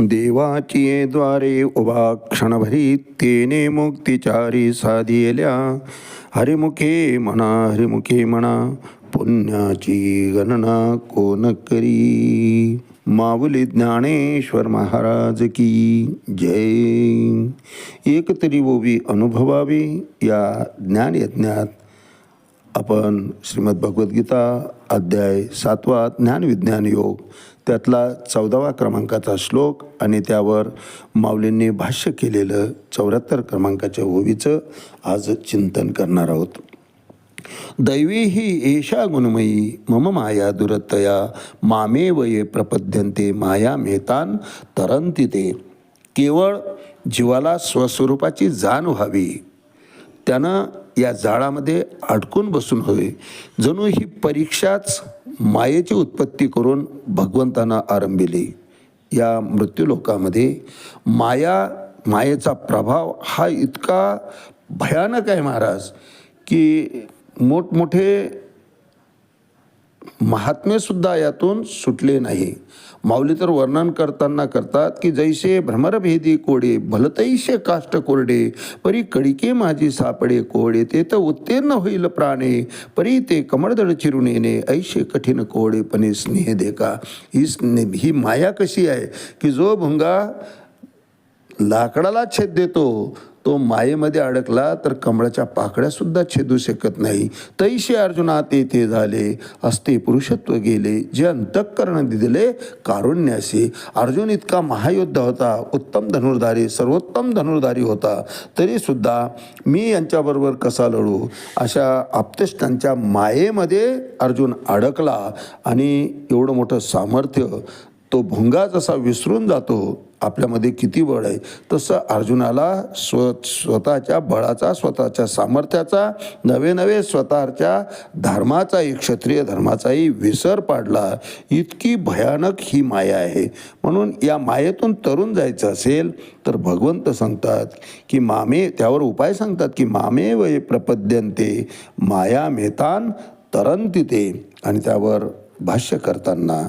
देवाची द्वारे उभा क्षणभरी तेने मुक्तिचारी साधियल्या. हरिमुखे म्हणा हरिमुखे म्हणा पुण्याची गणना कोण करी? माऊली ज्ञानेश्वर महाराज की जय. एक तरी ओवी अनुभवावी या ज्ञानयज्ञात. आपण श्रीमद भगवद्गीता अध्याय सातवा ज्ञानविज्ञान योग त्यातला चौदावा क्रमांकाचा श्लोक आणि त्यावर माऊलींनी भाष्य केलेलं चौऱ्याहत्तर क्रमांकाच्या ओवीचं आज चिंतन करणार आहोत. दैवी ही एषा गुणमयी मम माया दुरतया मामे वये प्रपद्यन्ते माया मेतान तरंती ते. केवळ जीवाला स्वस्वरूपाची जाण व्हावी. त्यानं या जाळामध्ये अडकून बसून हवे जणू ही परीक्षाच मायेची उत्पत्ती करून भगवंतांना आरंभिली. या मृत्यूलोकामध्ये माया मायेचा प्रभाव हा इतका भयानक आहे महाराज की मोठमोठे महात्मेसुद्धा यातून सुटले नाही. माऊली तर वर्णन करताना करतात की जैसे भ्रमरभेदी कोडे भलतैसे काष्ट कोरडे परी कडिके माझी सापडे कोडे ते तर उत्तीर्ण होईल प्राणे परी ते कमळदळ चिरून येणे ऐशे कठीण कोडेपणे स्नेह देखा. ही स्ने ही माया कशी आहे की जो भुंगा लाकडाला छेद देतो तो मायेमध्ये अडकला तर कमळाच्या पाकळ्यासुद्धा छेदू शकत नाही. तैसे अर्जुना ते ते झाले. असते पुरुषत्व गेले. जे अंतःकरण दिले कारुण्यासे अर्जुन इतका महायोद्धा होता. उत्तम धनुर्धारी सर्वोत्तम धनुर्धारी होता. तरीसुद्धा मी यांच्याबरोबर कसा लढू? अशा आप्तेष्टांच्या मायेमध्ये अर्जुन अडकला आणि एवढं मोठं सामर्थ्य तो भुंगा जसा विसरून जातो आपल्यामध्ये किती बळ आहे तसं अर्जुनाला स्व स्वतःच्या बळाचा स्वतःच्या सामर्थ्याचा नवे नवे स्वतःच्या धर्माचाही क्षत्रिय धर्माचाही विसर पाडला. इतकी भयानक ही माया आहे. म्हणून या मायेतून तरुण जायचं असेल तर भगवंत सांगतात की मामे त्यावर उपाय सांगतात की मामे वय प्रपद्यंते माया मेतान तरंती ते आणि त्यावर भाष्य करताना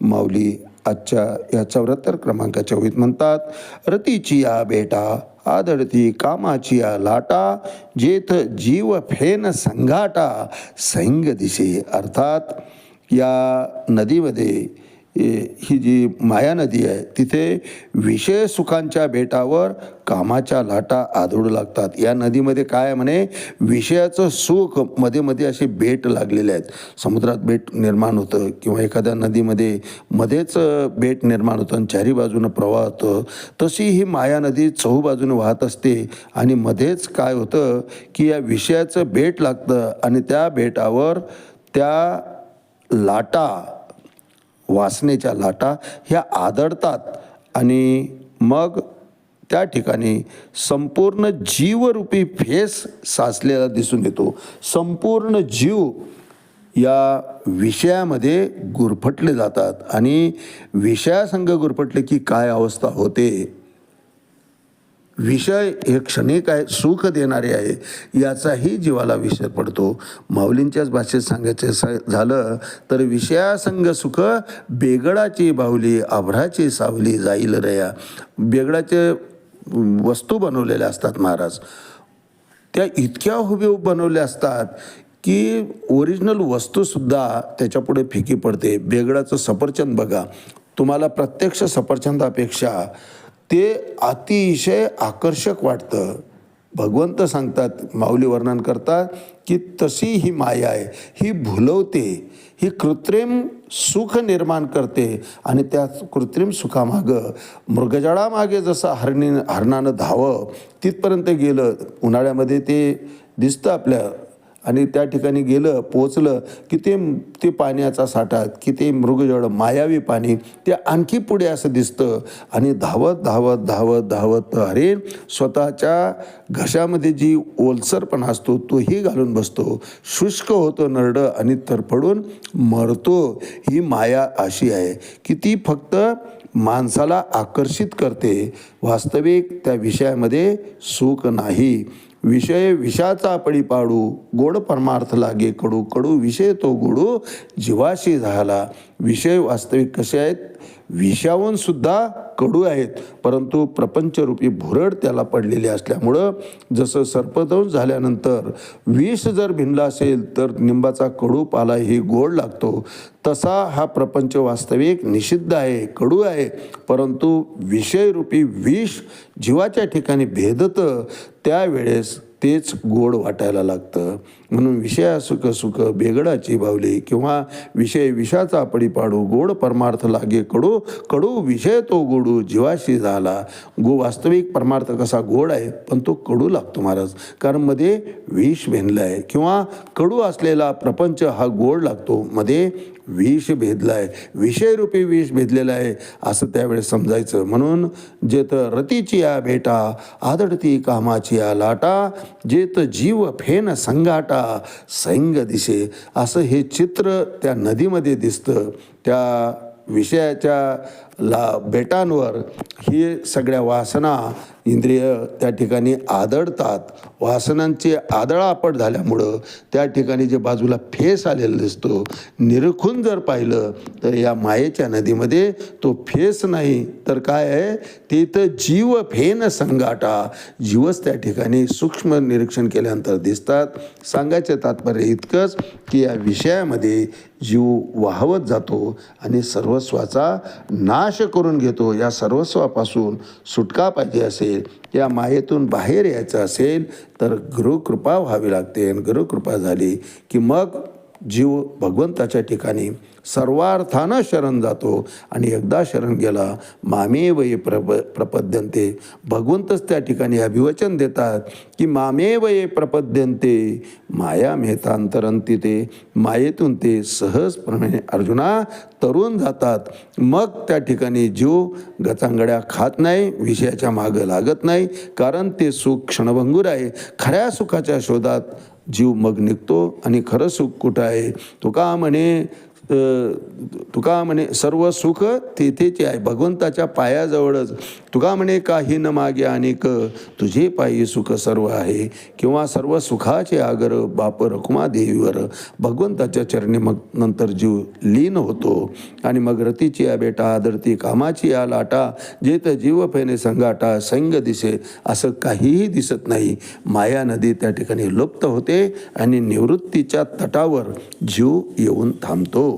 माऊली आजच्या या चौऱ्याहत्तर क्रमांकाच्या ओळीत म्हणतात रतीची या बेटा आदळती कामाची या लाटा जेथ जीव फेन संघाटा सैंग दिशे अर्थात या नदीमध्ये ही जी माया नदी आहे तिथे विषय सुखांच्या बेटावर कामाच्या लाटा आदळू लागतात. या नदीमध्ये काय म्हणे? विषयाचं सुखमध्ये मध्ये असे बेट लागलेले आहेत. समुद्रात बेट निर्माण होतं किंवा एखाद्या नदीमध्ये मध्येच बेट निर्माण होतं आणि चारी बाजूनं प्रवाह होतं तशी ही माया नदी चहू बाजूने वाहत असते आणि मध्येच काय होतं की या विषयाचं बेट लागतं आणि त्या बेटावर त्या लाटा वासनेच्या लाटा ह्या आदळतात आणि मग त्या ठिकाणी संपूर्ण जीवरूपी फेस साचलेला दिसून येतो. संपूर्ण जीव या विषयामध्ये गुरफटले जातात आणि विषयासंग गुरफटले की काय अवस्था होते विषय हे क्षणिक आहे सुख देणारे आहे याचाही जीवाला विषय पडतो. माऊलींच्याच भाषेत सांगायचं स- झालं तर विषयासंग सुख बेगडाची बाहुली आभ्राची सावली जाईल रया. बेगडाचे वस्तू बनवलेल्या असतात महाराज. त्या इतक्या हुबेहूब बनवल्या असतात की ओरिजिनल वस्तूसुद्धा त्याच्यापुढे फिकी पडते. बेगडाचं सफरचंद बघा. तुम्हाला प्रत्यक्ष सफरचंदापेक्षा ते अतिशय आकर्षक वाटतं. भगवंत सांगतात माऊली वर्णन करतात की तशी ही माया आहे ही भुलवते ही कृत्रिम सुख निर्माण करते आणि त्या कृत्रिम सुखामागं मृगजळामागे जसं हरणी हरणानं धावं तिथपर्यंत गेलं उन्हाळ्यामध्ये ते दिसतं आपल्या आणि त्या ठिकाणी गेलं पोचलं की ते ते पाण्याचा साठा की ते मृगजळ मायावी पाणी ते आणखी पुढे असं दिसतं. आणि धावत धावत धावत धावत अरे स्वतःच्या घशामध्ये जी ओलसरपणा असतो तोही घालून बसतो. शुष्क होतो नरडं आणि तरफडून मरतो. ही माया अशी आहे की ती फक्त माणसाला आकर्षित करते. वास्तविक त्या विषयामध्ये सुख नाही. विषय विषाचा पडी पाडू गोड परमार्थ लागे कडू कडू विषय तो गोडू जीवाशी झाला. विषय वास्तविक कसे आहेत? विषावून सुद्धा कडू आहेत परंतु प्रपंचरूपी भुरड त्याला पडलेली असल्यामुळं जसं सर्पदंश झाल्यानंतर विष जर भिनला असेल तर निंबाचा कडू पालाही गोड लागतो. तसा हा प्रपंच वास्तविक निषिद्ध आहे कडू आहे परंतु विषयरूपी विष जीवाच्या ठिकाणी भेदतं त्यावेळेस तेच गोड वाटायला लागतं. म्हणून विषया सुख सुख बेगडाची बावली किंवा विषय विषाचा पडी पाडू गोड परमार्थ लागे कडू कडू विषय तो गोडू जीवाशी झाला. गो वास्तविक परमार्थ कसा गोड आहे पण तो कडू लागतो महाराज. कारण मध्ये विष भेनलं आहे किंवा कडू असलेला प्रपंच हा गोड लागतो. मध्ये विष भेदलाय विषयरूपी विष भेदलेला आहे असं त्यावेळेस समजायचं. म्हणून जेत रतीची या भेटा आदडती कामाची या लाटा जेत जीव फेन संघाटा सैंग दिसे असं हे चित्र त्या नदीमध्ये दिसतं. त्या विषयाच्या ला बेटांवर ही सगळ्या वासना इंद्रिय त्या ठिकाणी आदळतात. वासनांची आदळापट झाल्यामुळं त्या ठिकाणी जे बाजूला फेस आलेला दिसतो निरखून जर पाहिलं तर या मायेच्या नदीमध्ये तो फेस नाही. तर काय आहे? तिथं जीव फेन संगाटा जीवच त्या ठिकाणी सूक्ष्म निरीक्षण केल्यानंतर दिसतात. सांगायचं तात्पर्य इतकंच की या विषयामध्ये जीव वाहवत जातो आणि सर्वस्वाचा नाश करून घेतो या सर्वस्वापासून सुटका पाहिजे असेल या मायेतून बाहेर यायचं असेल तर गुरुकृपा व्हावी लागते. आणि गुरुकृपा झाली की मग जीव भगवंताच्या ठिकाणी सर्वार्थानं शरण जातो. आणि एकदा शरण गेला मामेव प्रप प्रपद्यंते भगवंतच त्या ठिकाणी अभिवचन देतात की मामेवये प्रपद्यंते माया मेहतांतरंती ते. मायेतून ते सहजप्रमाणे अर्जुना तरुण जातात. मग त्या ठिकाणी जीव गचांगड्या खात नाही विषयाच्या मागं लागत नाही कारण ते सुख क्षणभंगूर आहे. खऱ्या सुखाच्या शोधात जीव मग निघतो आणि खरं सुख कुठं आहे? तुका म्हणे तुका म्हणे सर्व सुख तेथेचे आहे. भगवंताच्या पायाजवळच. तुका म्हणे काही न मागे अनेक तुझे पायी सुख सर्व आहे. किंवा सर्व सुखाचे आगर बाप रखुमा देवीवर. भगवंताच्या चरणी मग नंतर जीव लीन होतो. आणि मग रतीची या बेटा आदरती कामाची या लाटा जेत जीव फेने संगाटा संग दिसे असं काहीही दिसत नाही. माया नदी त्या ठिकाणी लुप्त होते आणि निवृत्तीच्या तटावर जीव येऊन थांबतो.